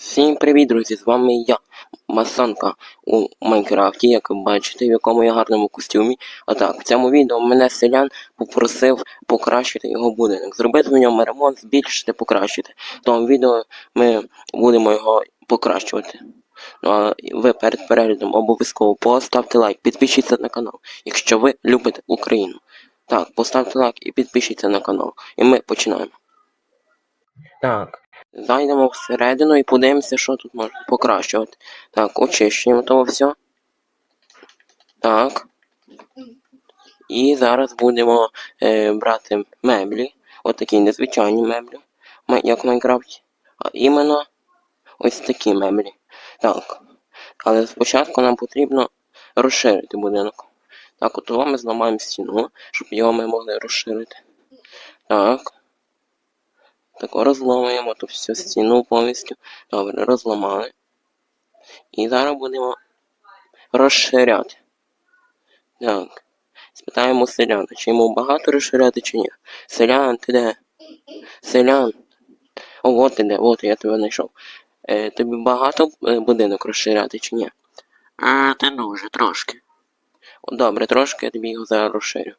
Всім привіт, друзі! З вами я, Масанка у Майнкрафті, як ви бачите, в якому я гарному костюмі. А так, в цьому відео мене селян попросив покращити його будинок. Зробити в ньому ремонт, збільшити, покращити. В тому відео ми будемо його покращувати. Ну а ви перед переглядом обов'язково поставте лайк, підпишіться на канал, якщо ви любите Україну. Так, поставте лайк і підпишіться на канал. І ми починаємо. Так. Зайдемо всередину і подивимося, що тут можна покращувати. Так, очищуємо того все. Так. І зараз будемо е, брати меблі. Отакі незвичайні меблі, як в Майнкрафті. А іменно ось такі меблі. Так. Але спочатку нам потрібно розширити будинок. Так, от ми зламаємо стіну, щоб його ми могли розширити. Так. Так, розламуємо ту всю стіну повністю. Добре, розламали. І зараз будемо розширяти. Так. Спитаємо селяна, чи йому багато розширяти, чи ні. Селян, ти де? Селян. О, от ти де, от я тебе знайшов. Е, тобі багато е, будинок розширяти, чи ні? А, ти дуже, трошки. О, добре, трошки я тобі його зараз розширю.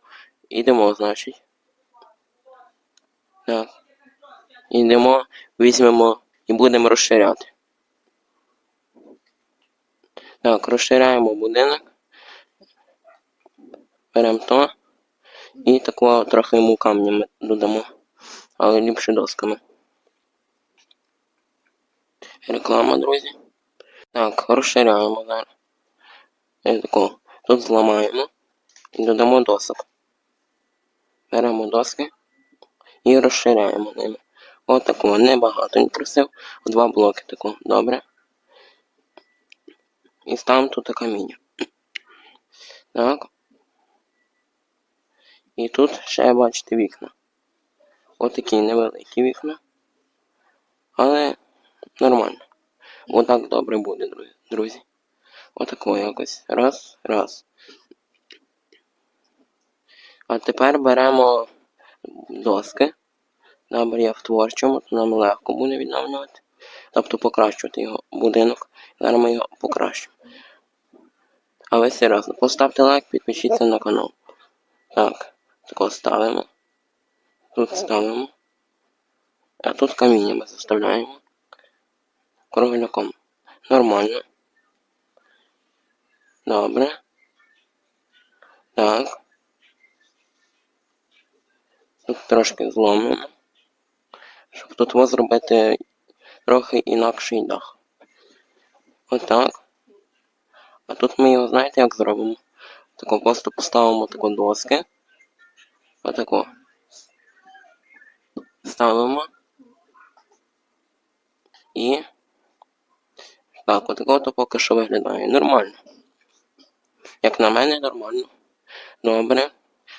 Ідемо, значить. Так. Йдемо, візьмемо і будемо розширяти. Так, розширяємо будинок. Беремо то. І такого трохи йому камнями додамо. Але ліпше досками. Реклама, друзі. Так, розширяємо зараз. І. Тут зламаємо і додамо досок. Беремо доски і розширяємо ними. От такого небагато не просив. Два блоки тако. Добре. І ставимо тут каміння. Так. І тут ще бачите вікна. Отакі невеликі вікна. Але нормально. Отак добре буде, друзі. Отако якось. Раз, раз. А тепер беремо доски. Добре, я в творчому, то нам легко буде відновлювати. Тобто покращувати його будинок. Зараз ми його покращимо. А ви серйозно, поставте лайк, підпишіться на канал. Так, тако ставимо. Тут ставимо. А тут каміння ми заставляємо. Кругляком. Нормально. Добре. Так. Тут трошки зломимо. Щоб тут зробити трохи інакший дах. Отак. А тут ми його, знаєте, як зробимо? Тако просто поставимо тако доски. Отако. Ставимо. І. Так, отако то поки що виглядає. Нормально. Як на мене, нормально. Добре.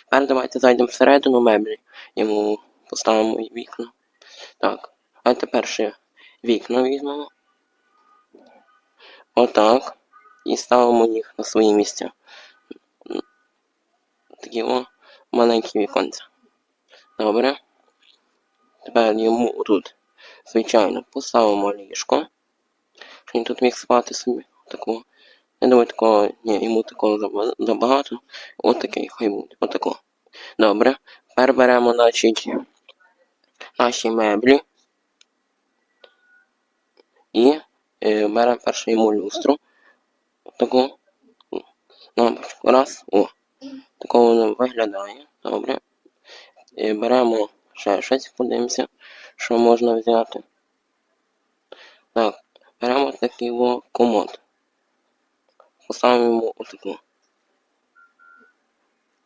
Тепер давайте зайдемо всередину меблі. Йому поставимо вікна. Так. А тепер ще вікна візьмемо. Отак. І ставимо їх на свої місця. Такі о маленькі віконця. Добре. Тепер йому тут, звичайно, поставимо ліжко. Щоб він тут міг спати собі. Такого. Я думаю, такого, ні, йому такого забагато. От такий хай буде. Отако. Добре. Тепер беремо, значить, наші меблі. І е, беремо першу йому люстру. Таку. Лампочку. Раз. О. Такого воно виглядає. Добре. Е, беремо ще щось, подивимося, що можна взяти. Так, беремо такий о комод. Поставимо отаку.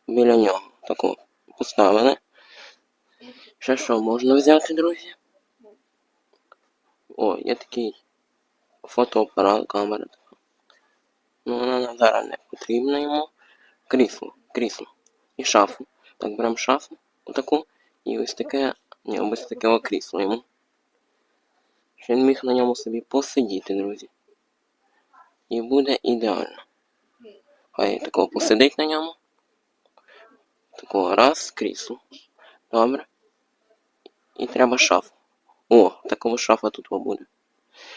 Біля нього. Таку поставили. Ще що можна взяти, друзі? О, є такий фотоапарат, камера така. Ну, вона нам зараз не потрібна йому. Крісло, крісло. І шафу. Так, беремо шафу, отаку, і ось таке, ні, ось таке крісло йому. Щоб він міг на ньому собі посидіти, друзі. І буде ідеально. Хай такого посидить на ньому. Такого раз, крісло. Добре. І треба шафу. О, такого шафа тут буде.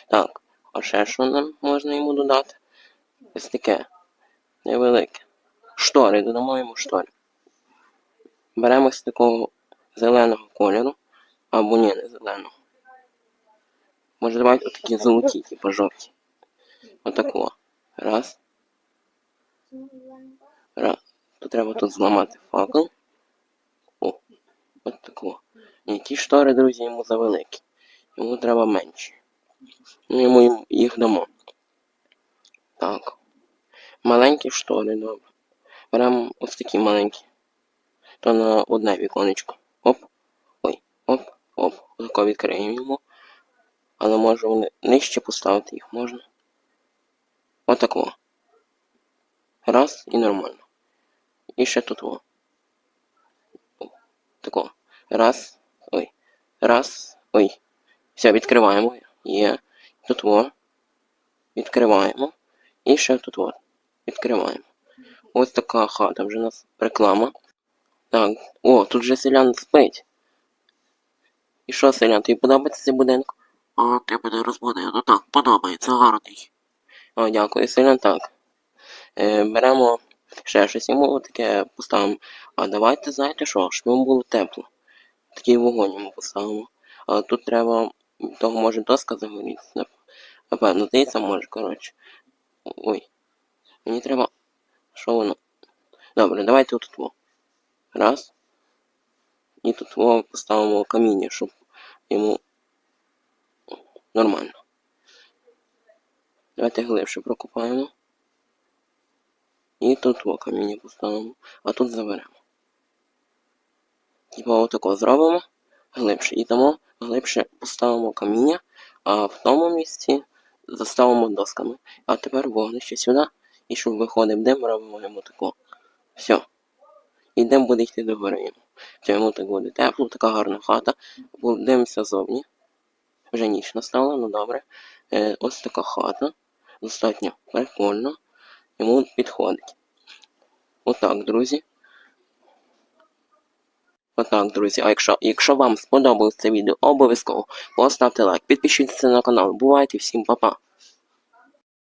Так, а ще що нам можна йому додати? Ось таке. Невелике. Штори, додамо йому штори. Беремо ось такого зеленого кольору, або ні, не зеленого. Може давайте отакі золоті, типу жовті. Отакого. Раз. Раз. Тут треба тут зламати факел. О, от такого. Ні, ті штори, друзі, йому завеликі. Йому треба менші. Ну, йому їх дамо. Так. Маленькі штори, добре. Беремо ось такі маленькі. То на одне віконечко. Оп. Ой, оп, оп. Отако відкриємо йому. Але може нижче поставити їх можна. Отако. Раз і нормально. І ще тут Тако. Раз. Раз. Ой. Все, відкриваємо. Є. Тут о. Відкриваємо. І ще тут о. Відкриваємо. Ось така хата, вже у нас реклама. Так. О, тут же селян спить. І що, селян, тобі подобається цей будинок? А, ти мене розбудив. Ну так, подобається, гарний. О, дякую, селян, так. Е, беремо ще щось йому таке поставимо. А давайте, знаєте що, щоб йому було тепло. Такий вогонь йому поставимо. А тут треба, того може доска загорітися. нап- Напевно, здається, може, коротше. Ой. Мені треба. Що воно? Добре, давайте отут. во. Раз. І тут во поставимо каміння, щоб йому нормально. Давайте глибше прокопаємо. І тут во каміння поставимо, а тут заберемо. Типа отако зробимо глибше. І тому глибше поставимо каміння, а в тому місці заставимо досками. А тепер вогнище сюди. І щоб виходив дим, робимо йому тако. Все. І дим буде йти до гори йому. Все, йому так буде тепло, така гарна хата. Дивимося зовні. Вже ніч настала, ну добре. Е, ось така хата. Достатньо прикольно. Йому підходить. Отак, друзі. Отак, друзі. А якщо, якщо вам сподобалось це відео, обов'язково поставте лайк, підпишіться на канал. Бувайте всім па-па.